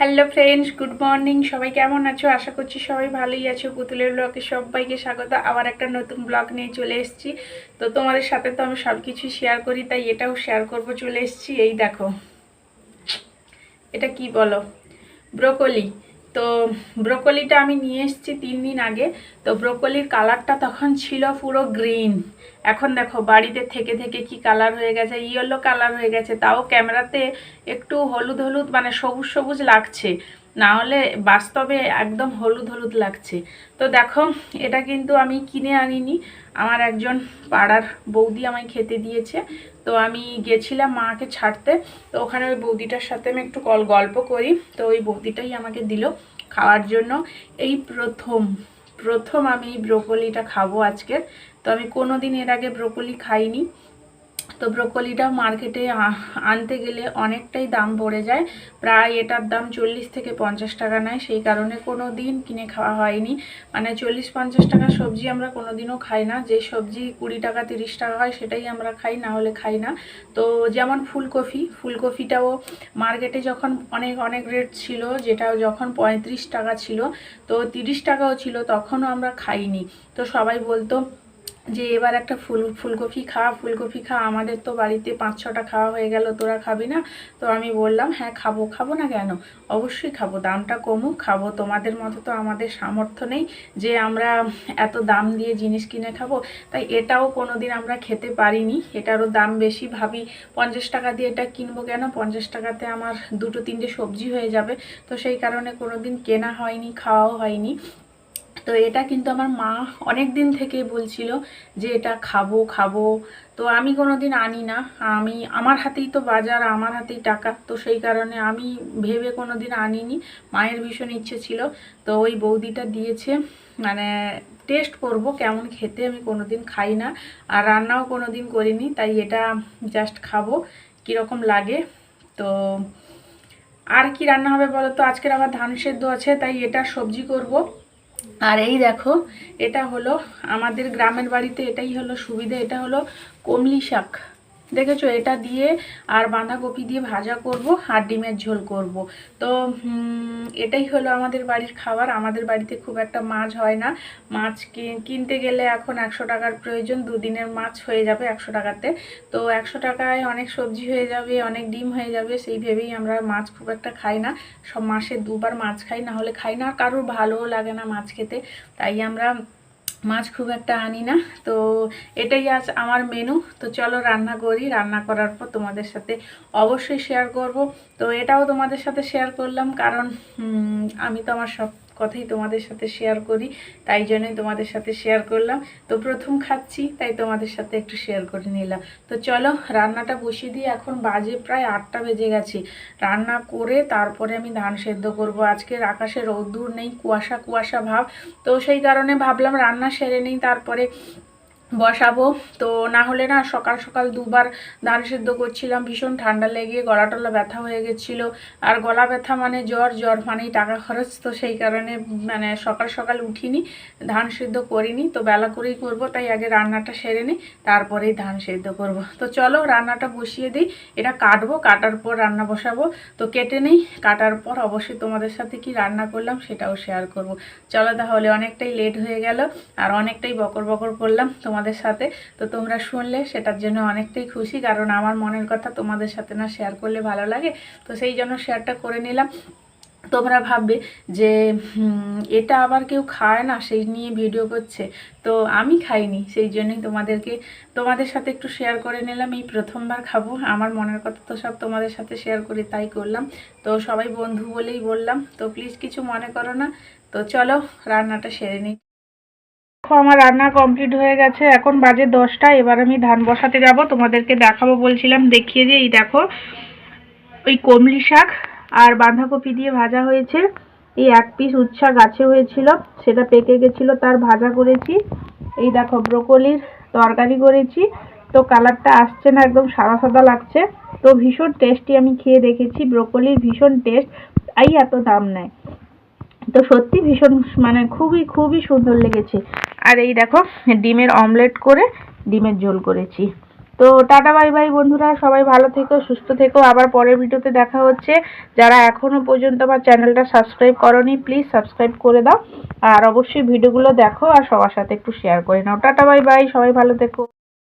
Hello friends good morning সবাই কেমন আছো? আশা করছি সবাই ভালোই আছো। পুতুলের ব্লগে সবাইকে স্বাগত। আবার একটা নতুন ব্লগ নিয়ে চলে এসেছি। তো তোমাদের সাথে তো আমি সব কিছুই শেয়ার করি, তাই এটাও শেয়ার করব। চলে এসেছি। এই দেখো। এটা কি বলো? ব্রোকলি তো ব্রোকলিটা আমি নিয়ে এসেছি তিন দিন আগে। তো ব্রোকলির কালারটা তখন ছিল পুরো গ্রিন। এখন দেখো, বাড়িতে থেকে থেকে কি কালার হয়ে গেছে, ইয়েলো কালার হয়ে গেছে, তাও ক্যামেরাতে একটু হলুদ হলুদ মানে সবুজ সবুজ লাগছে। না হলে বাস্তবে একদম হলুদ হলুদ লাগছে। তো দেখো, এটা কিন্তু আমি কিনে আনিনি। আমার একজন পাড়ার বৌদি আমায় খেতে দিয়েছে। তো আমি গেছিলাম মাকে ছাড়তে। তো ওখানে ওই বৌদিটার সাথে আমি একটু কল গল্প করি। তো ওই বৌদিটাই আমাকে দিল খাওয়ার জন্য। এই প্রথম প্রথম আমি এই ব্রোকলিটা খাব আজকের তো আমি কোনো দিন এর আগে ব্রোকলি খাইনি। তো ব্রোকলিটা মার্কেটে আনতে গেলে অনেকটাই দাম পড়ে যায়। প্রায় এটার দাম চল্লিশ থেকে পঞ্চাশ টাকা নেয়। সেই কারণে কোনো দিন কিনে খাওয়া হয়নি। মানে চল্লিশ পঞ্চাশ টাকা সবজি আমরা কোনো দিনও খাই না। যে সবজি কুড়ি টাকা, তিরিশ টাকা হয় সেটাই আমরা খাই, না হলে খাই না। তো যেমন ফুলকপি, ফুলকপিটাও মার্কেটে যখন অনেক অনেক রেট ছিল, যেটা যখন পঁয়ত্রিশ টাকা ছিল, তো তিরিশ টাকাও ছিল, তখনও আমরা খাইনি। তো সবাই বলতো যে এবার একটা ফুল, ফুলকপি খা ফুলকপি খা, আমাদের তো বাড়িতে পাঁচ, ছটা খাওয়া হয়ে গেল, তোরা খাবি না? তো আমি বললাম হ্যাঁ খাব খাব না কেন? অবশ্যই খাব, দামটা কমুক, খাব, তোমাদের মতো তো আমাদের সামর্থ্য নেই যে আমরা এত দাম দিয়ে জিনিস কিনে খাব। তাই এটাও কোনো দিন আমরা খেতে পারিনি, এটারও দাম বেশি, ভাবি পঞ্চাশ টাকা দিয়ে এটা কিনবো কেন? পঞ্চাশ টাকাতে আমার দুটো, তিনটে সবজি হয়ে যাবে, তো সেই কারণে কোনো দিন কেনা হয়নি, খাওয়াও হয়নি। তো এটা কিন্তু আমার মা অনেক দিন থেকে বলছিল যে এটা খাব খাব। তো আমি কোনো দিন আনি না আমি, আমার হাতেই তো বাজার, আমার হাতেই টাকা। তো সেই কারণে আমি ভেবে কোনো দিন আনিনি। মায়ের ভীষণ ইচ্ছে ছিল। তো ওই বৌদিটা দিয়েছে। মানে টেস্ট করব কেমন খেতে। আমি কোনো দিন খাই না। আর রান্নাও কোনো দিন করিনি। তাই এটা জাস্ট খাব। কীরকম লাগে। তো আর কি রান্না হবে বলো তো? আজকের আবার ধান সেদ্ধ আছে। তাই এটা সবজি করব। আর এই দেখো, এটা হলো আমাদের গ্রামের বাড়িতে এটাই হলো সুবিধা, এটা হলো কমলি শাক। দেখেছ, এটা দিয়ে আর বাঁধাকপি দিয়ে ভাজা করব, আর ডিমের ঝোল করব। তো এটাই হলো আমাদের বাড়ির খাবার। আমাদের বাড়িতে খুব একটা মাছ হয় না। মাছ কিনতে গেলে এখন একশো টাকার প্রয়োজন, দুদিনের মাছ হয়ে যাবে একশো টাকাতে। তো একশো টাকায় অনেক সবজি হয়ে যাবে, অনেক ডিম হয়ে যাবে, সেই ভেবেই আমরা মাছ খুব একটা খাই না। সব মাসে দুবার মাছ খাই, না হলে খাই না। কারোর ভালোও লাগে না মাছ খেতে। তাই আমরা মাছ খুব একটা আনি না, তো এটাই আজ আমার মেনু তো চলো রান্না করি, রান্না করার পর তোমাদের সাথে অবশ্যই শেয়ার করব। তো এটাও তোমাদের সাথে শেয়ার করলাম, কারণ আমি তো আমার সব কথাই তোমাদের সাথে শেয়ার করি, তাই জন্যই তোমাদের সাথে শেয়ার করলাম। তো প্রথম খাচ্ছি, তাই তোমাদের সাথে একটু শেয়ার করে নিলাম। তো চলো, রান্নাটা বসিয়ে দিয়ে এখন বাজে প্রায় আটটা বেজে গেছে। রান্না করে তারপরে আমি ধান সেদ্ধ করব। আজকের আকাশে রোদ্দুর নেই, কুয়াশা কুয়াশা ভাব। তো সেই কারণে ভাবলাম রান্না সেরে নেই, তারপরে বসাবো। তো না হলে না সকাল সকাল দুবার ধান সেদ্ধ করছিলাম, ভীষণ ঠান্ডা লেগে গলা টলা ব্যথা হয়ে গেছিল। আর গলা ব্যথা মানে জ্বর জ্বর মানেই টাকা খরচ, তো সেই কারণে মানে সকাল সকাল উঠিনি, ধান সেদ্ধ করিনি। তো বেলা করেই করব, তাই আগে রান্নাটা সেরে নিই, তারপরেই ধান সেদ্ধ করব। তো চলো রান্নাটা বসিয়ে দিই, এটা কাটবো, কাটার পর রান্না বসাবো। তো কেটে নেই, কাটার পর অবশ্যই তোমাদের সাথে কি রান্না করলাম সেটাও শেয়ার করব। চলো তাহলে অনেকটাই লেট হয়ে গেল, আর অনেকটাই বকর বকর করলাম তোমাদের সাথে। তো তোমরা শুনলে সেটার জন্য অনেকটাই খুশি, কারণ আমার মনের কথা তোমাদের সাথে না শেয়ার করলে ভালো লাগে। তো সেই জন্য শেয়ারটা করে নিলাম। তোমরা ভাববে যে এটা আবার কেউ খায় না, সেই নিয়ে ভিডিও করছে। তো আমি খাইনি, সেই জন্যই তোমাদেরকে, তোমাদের সাথে একটু শেয়ার করে নিলাম। এই প্রথমবার খাব, আমার মনের কথা তো সব তোমাদের সাথে শেয়ার করি তাই করলাম। তো সবাই বন্ধু বলেই বললাম, তো প্লিজ কিছু মনে করো না। তো চলো, রান্নাটা সেরে নিই। দেখো, আমার রান্না কমপ্লিট হয়ে গেছে। এখন বাজে দশটা, এবার আমি ধান বসাতে যাব। তোমাদেরকে দেখাবো, বলছিলাম দেখিয়ে দিয়ে এই দেখো, ওই কমলি শাক আর বাঁধাকপি দিয়ে ভাজা হয়েছে। এই এক পিস উচ্ছা গাছে হয়েছিল, সেটা পেকে গেছিল, তার ভাজা করেছি। এই দেখো, ব্রোকলির তরকারি করেছি। তো কালারটা আসছে না, একদম সাদা সাদা লাগছে। তো ভীষণ টেস্টি আমি খেয়ে দেখেছি, ব্রোকলির ভীষণ টেস্ট তাই এত দাম নেয়। তো সত্যি ভীষণ মানে খুবই খুবই সুন্দর লেগেছে। আর এই দেখো, ডিমের অমলেট করে ডিমের ঝোল করেছি। তো টাটা, বাই বাই বন্ধুরা, সবাই ভালো থেকো, সুস্থ থেকো। আবার পরের ভিডিওতে দেখা হচ্ছে। যারা এখনও পর্যন্ত আমার চ্যানেলটা সাবস্ক্রাইব করনি, প্লিজ সাবস্ক্রাইব করে দাও। আর অবশ্যই ভিডিওগুলো দেখো আর সবার সাথে একটু শেয়ার করে নাও। টাটা, বাই বাই, সবাই ভালো থেকো।